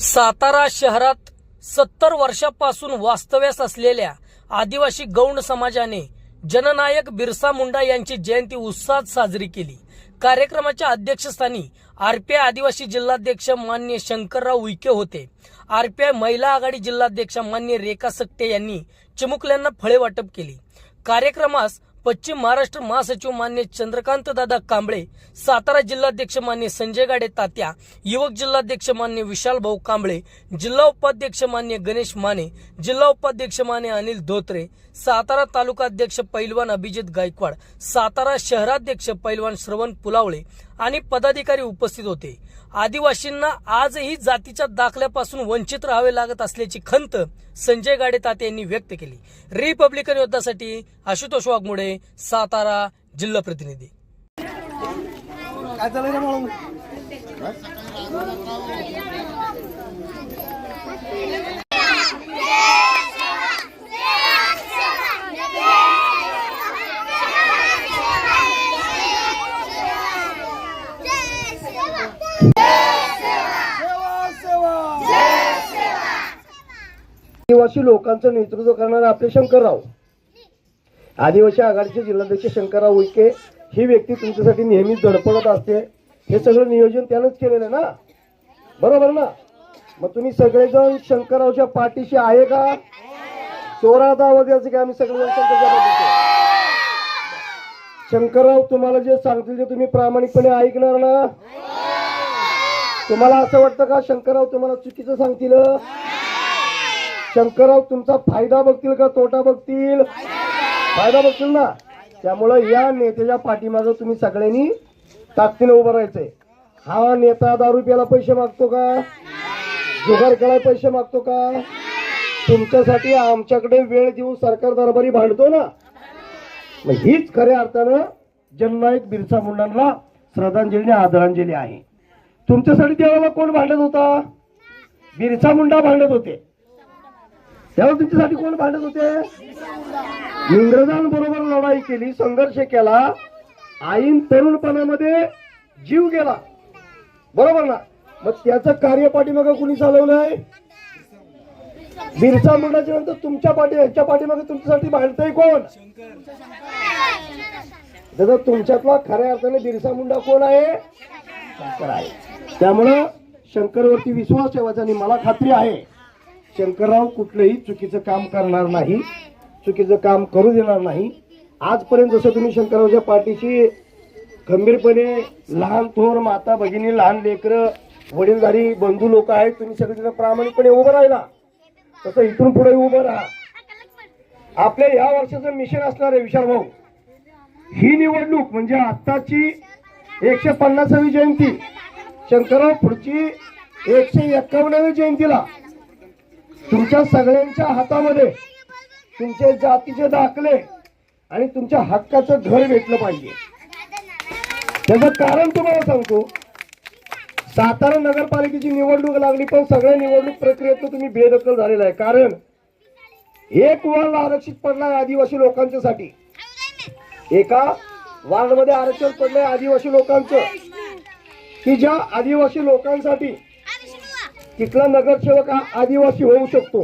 सातारा शहरात सत्तर वर्षापासून वास्तव्यास असलेल्या आदिवासी गौंड समाजाने जननायक बिरसा मुंडा यांची जयंती उत्साहात साजरी केली. कार्यक्रमाच्या अध्यक्षस्थानी आरपीआय आदिवासी जिल्हाध्यक्ष मान्य शंकरराव उईके होते. आरपीआय महिला आघाडी जिल्हाध्यक्ष मान्य रेखा सकटे यांनी चिमुकल्यांना फळे वाटप केली. कार्यक्रमास पश्चिम महाराष्ट्र महासचिव मान्य चंद्रकांत दादा कांबळे सातारा जिल्हाध्यक्ष मान्य संजय गाडे तात्या युवक जिल्हाध्यक्ष मान्य विशाल भाऊ कांबळे जिल्हा उपाध्यक्ष मान्य गणेश माने जिल्हा उपाध्यक्ष मान्य अनिल धोत्रे सातारा तालुका अध्यक्ष पैलवान अभिजित गायकवाड सातारा शहराध्यक्ष पैलवान श्रवण पुलावळे आणि पदाधिकारी उपस्थित होते. आदिवासींना आजही जातीच्या दाखल्यापासून वंचित राहावे लागत असल्याची खंत संजय गाडे ताते यांनी व्यक्त केली. रिपब्लिकन योद्धासाठी आशुतोष वाघमोडे सातारा जिल्हा प्रतिनिधी. काय चाललंय रे म्हणून सेवा सेवा आदिवासी लोकांचं नेतृत्व करणारे आपले शंकरराव. आदिवासी आघाडीचे जिल्हाध्यक्ष शंकरराव उईके ही व्यक्ती तुमच्यासाठी नेहमीच धडपडत असते. हे सगळं नियोजन त्यानंच केलेलं आहे ना? बरोबर ना? मग तुम्ही सगळेजण शंकररावच्या पाठीशी आहे का? चोरात आवाज यायचं की आम्ही सगळेजण शंकरच्या पाठीशी शंकरराव तुम्हाला जे सांगतील ते तुम्ही प्रामाणिकपणे ऐकणार ना? तुम्हाला असं वाटतं का शंकरराव तुम्हाला चुकीचं सांगतील? शंकरराव तुमचा फायदा बघतील का? तोटा बघतील. फायदा बघतील ना? त्यामुळं या नेत्याच्या पाठीमागं तुम्ही सगळ्यांनी ताकदीने उभं राहायचंय. हा नेता दारू प्याला पैसे मागतो का? जुगार खेळायला पैसे मागतो का? तुमच्यासाठी आमच्याकडे वेळ देऊन सरकार दरबारी भांडतो ना? मग हीच खऱ्या अर्थानं जननायक बिरसा मुंडांना श्रद्धांजली आदरांजली आहे. तुमच्यासाठी देवाला कोण भांडत होता? बिरसा मुंडा भांडत होते. त्यावर तुमच्यासाठी कोण भांडत होते? इंग्रजांबरोबर लढाई केली संघर्ष केला. आईन तरुणपणामध्ये जीव गेला. बरोबर ना? मग त्याचं कार्य पाठीमागं कुणी चालवलंय? बिरसा मुंडाच्या नंतर तुमच्या पाठी यांच्या पाठीमागे तुमच्यासाठी भांडतंय कोण? दादा तुमच्यातला खऱ्या अर्थाने बिरसा मुंडा कोण आहे? शंकर आहे. त्यामुळं शंकरवरती विश्वास ठेवायचा आणि मला खात्री आहे. शंकरराव कुठलंही चुकीचं काम करणार नाही चुकीचं काम करू देणार नाही. आजपर्यंत जसं तुम्ही शंकररावच्या पाठीशी खंबीरपणे लहान थोर माता भगिनी लहान लेकरं वडीलधारी बंधू लोक आहेत तुम्ही सगळेजण प्रामाणिकपणे उभं राहिला. तसं इथून पुढे उभं राहा. आपल्या या वर्षाचं मिशन असणार आहे विशाल भाऊ. ही निवडणूक म्हणजे आत्ताची एकशे पन्नासावी जयंती. शंकरराव पुढची एकशे एक्कावन्नावी जयंतीला तुमच्या सगळ्यांच्या हातामध्ये तुमचे जातीचे दाखले आणि तुमच्या हक्काचं घर भेटलं पाहिजे. त्याचं कारण तुम्हाला सांगतो. सातारा नगरपालिकेची निवडणूक लागली पण सगळ्या निवडणूक प्रक्रियेत तुम्ही बेदखल झालेला आहे. कारण एक वॉर्ड आरक्षित पडलाय आदिवासी लोकांच्यासाठी. एका वार्डमध्ये आरक्षण पडलंय आदिवासी लोकांचं. की ज्या आदिवासी लोकांसाठी तिथला नगरसेवक हा आदिवासी होऊ शकतो.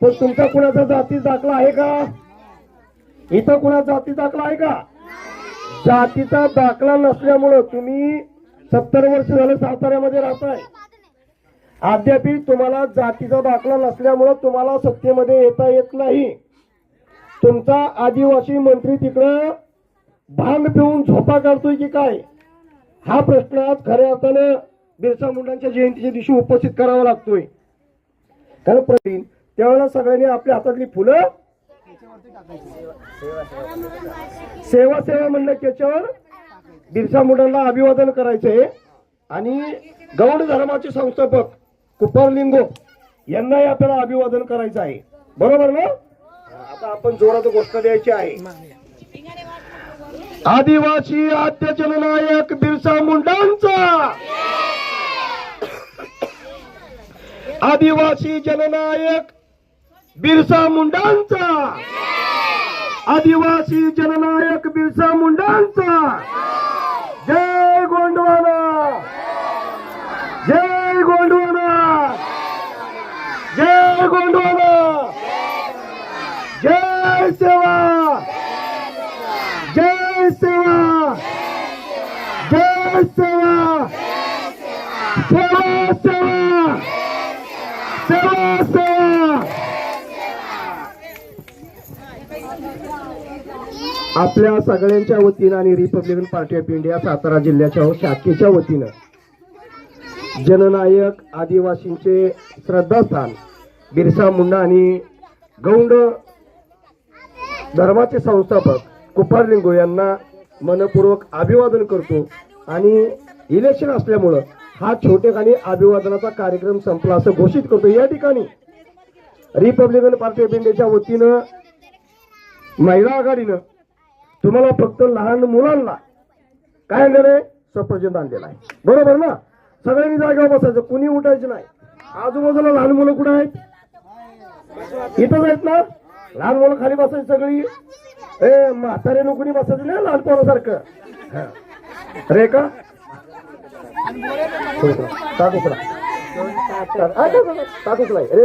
पण तुमचा कुणाचा जाती दाखला आहे का? इथं कुणाचा जाती दाखला आहे का? जातीचा दाखला नसल्यामुळं तुम्ही सत्तर वर्ष झालं साताऱ्यामध्ये राहताय. अद्याप तुम्हाला जातीचा दाखला नसल्यामुळं तुम्हाला सत्तेमध्ये येता येत नाही. तुमचा आदिवासी मंत्री तिकडं भांग पिऊन झोपा काढतोय की काय? हा प्रश्न आज खऱ्या अर्थानं बिरसा मुंडांच्या जयंतीच्या दिवशी उपस्थित करावा लागतोय. कारण प्रवीण त्यावेळेला सगळ्यांनी आपल्या हातातली फुलं सेवा सेवा म्हणलं त्याच्यावर बिरसा मुंडांना अभिवादन करायचंय आणि गौड धर्माचे संस्थापक कुपारलिंगो यांनाही आपल्याला अभिवादन करायचं आहे. बरोबर ना? आता आपण जोरात गोष्ट द्यायची आहे. आदिवासी आद्य जननायक बिरसा मुंडांचा! आदिवासी जननायक बिरसा मुंडांचा. आदिवासी जननायक बिरसा मुंडांचा. जय गोंडवाना. जय गोंडवाना. जय गोंडवाना. जय सेवा. जय सेवा. जय सेवा सेवा सेवा सेवा सेवा आपल्या सगळ्यांच्या वतीनं आणि Republican Party of India Satara जिल्ह्याच्या शाखेच्या वतीनं जननायक आदिवासींचे श्रद्धास्थान बिरसा मुंडा आणि गौंड धर्माचे संस्थापक कुपारलिंगो यांना मनपूर्वक अभिवादन करतो. आणि इलेक्शन असल्यामुळं हा छोटेखानी अभिवादनाचा कार्यक्रम संपला असं घोषित करतो. या ठिकाणी रिपब्लिकन पार्टी ऑफ इंडियाच्या वतीनं महिला आघाडीनं तुम्हाला फक्त लहान मुलांना काय आणलेलं आहे सफरचंद आणलेला आहे. बरोबर ना? सगळ्यांनी जागेवर बसायचं कुणी उठायचं नाही. आजूबाजूला लहान मुलं कुठं आहेत? इथंच आहेत ना? लहान मुलं खाली बसायची सगळी. ए म्हातारे कुणी बसायचं नाही लहान पोरासारखं? हा. का? ताटुकडा ताटुकडा आहे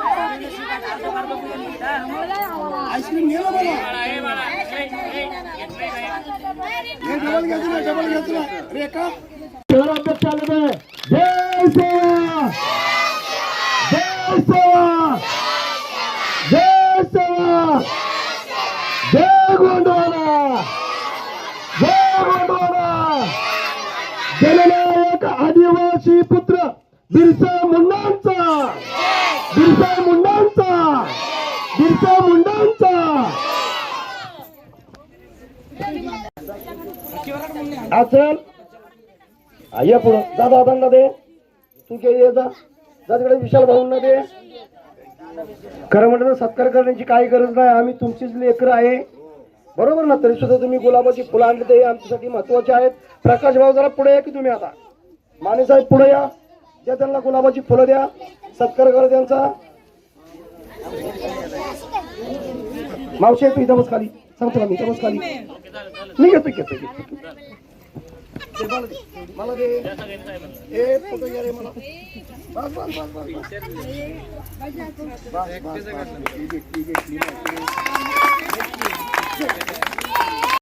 रेखा ही ताटुकडा शहराध्यक्ष आले जय सेवा जय सेवा जय सेवा जय गोंडवाना जय गोंडवाना जननायक आदिवासी पुत्र बिरसा मुंडांचा बिरसा मुंडांचा. बिरसा मुंडांचा. अचल या पुढं. जा दादांना दे. तू के ये जा. जा तिकडे विशाल भाऊंना दे. खरं म्हटलं तर सत्कार करण्याची काही गरज नाही. आम्ही तुमचीच लेकर आहे. बरोबर ना? तरी सुद्धा तुम्ही गुलाबाची फुलं आणली ते आमच्यासाठी महत्त्वाचे आहेत. प्रकाश भाऊ जरा पुढे या की तुम्ही आता? माने साहेब पुढे या. ज्या त्यांना गुलाबाची फुलं द्या सत्कार करा त्यांचा. मावशी येतो इथं बस खाली. सांगतो मी इथं बस खाली. मी घेतो घेतो मला दे. मला दे. ए फोटो घ्या रे मला. बस बस बस बस बस. बस,